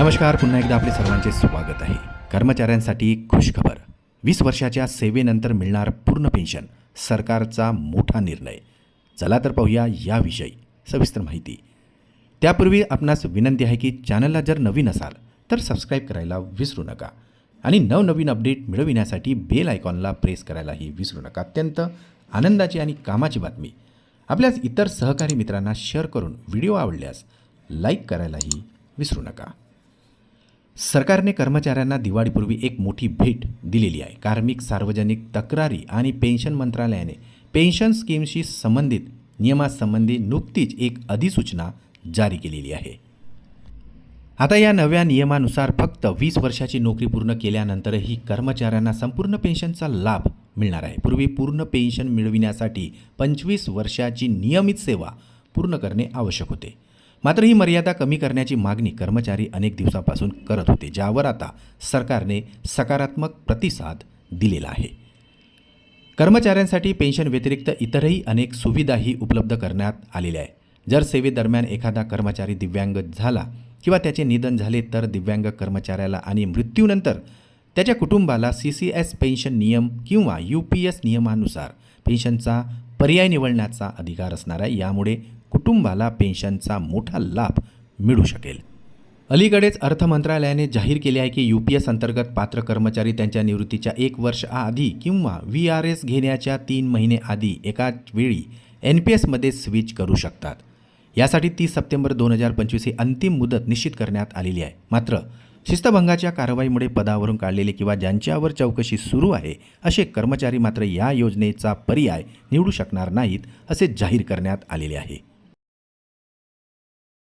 नमस्कार पुन्हा एकदा आपले सर्वांचे स्वागत आहे. कर्मचाऱ्यांसाठी खुशखबर. वीस वर्षाच्या सेवेनंतर मिळणार पूर्ण पेन्शन सरकारचा मोठा निर्णय. चला तर पाहूया याविषयी सविस्तर माहिती. त्यापूर्वी आपणास विनंती आहे की चॅनलला जर नवीन असाल तर सबस्क्राईब करायला विसरू नका आणि नवनवीन अपडेट मिळविण्यासाठी बेल आयकॉनला प्रेस करायलाही विसरू नका. अत्यंत आनंदाची आणि कामाची बातमी. आपल्याच इतर सहकारी मित्रांना शेअर करून व्हिडिओ आवडल्यास लाईक करायलाही विसरू नका. सरकारने कर्मचाऱ्यांना दिवाळीपूर्वी एक मोठी भेट दिलेली आहे. कार्मिक सार्वजनिक तक्रारी आणि पेन्शन मंत्रालयाने पेन्शन स्कीमशी संबंधित नियमासंबंधी नुकतीच एक अधिसूचना जारी केलेली आहे. आता या नव्या नियमानुसार फक्त वीस वर्षाची नोकरी पूर्ण केल्यानंतरही कर्मचाऱ्यांना संपूर्ण पेन्शनचा लाभ मिळणार आहे. पूर्वी पूर्ण पेन्शन मिळविण्यासाठी पंचवीस वर्षाची नियमित सेवा पूर्ण करणे आवश्यक होते. मात्र ही मर्यादा कमी करण्याची मागणी कर्मचारी अनेक दिवसापासून करत होते ज्यावर आता सरकारने सकारात्मक प्रतिसाद दिलेला आहे. कर्मचाऱ्यांसाठी पेन्शन व्यतिरिक्त इतरही अनेक सुविधाही उपलब्ध करण्यात आलेल्या आहे जर सेवेदरम्यान एखादा कर्मचारी दिव्यांग झाला किंवा त्याचे निधन झाले तर दिव्यांग कर्मचाऱ्याला आणि मृत्यूनंतर त्याच्या कुटुंबाला सी सी एस पेन्शन नियम किंवा यू पी एस नियमानुसार पेन्शनचा पर्याय निवडण्याचा अधिकार असणार आहे. यामुळे कुटुंबाला पेन्शनचा मोठा लाभ मिळू शकेल. अलीकडेच अर्थ मंत्रालयाने जाहीर केले आहे की यू पी एस अंतर्गत पात्र कर्मचारी त्यांच्या निवृत्तीच्या एक वर्ष आधी किंवा व्ही आर एस घेण्याच्या तीन महिने आधी एकाच वेळी एन पी एसमध्ये स्विच करू शकतात. यासाठी तीस सप्टेंबर दोन हजार पंचवीस ही अंतिम मुदत निश्चित करण्यात आलेली आहे. मात्र शिस्तभंगाच्या कारवाईमुळे पदावरून काढलेले किंवा ज्यांच्यावर चौकशी सुरू आहे असे कर्मचारी मात्र या योजनेचा पर्याय निवडू शकणार नाहीत असे जाहीर करण्यात आलेले आहे.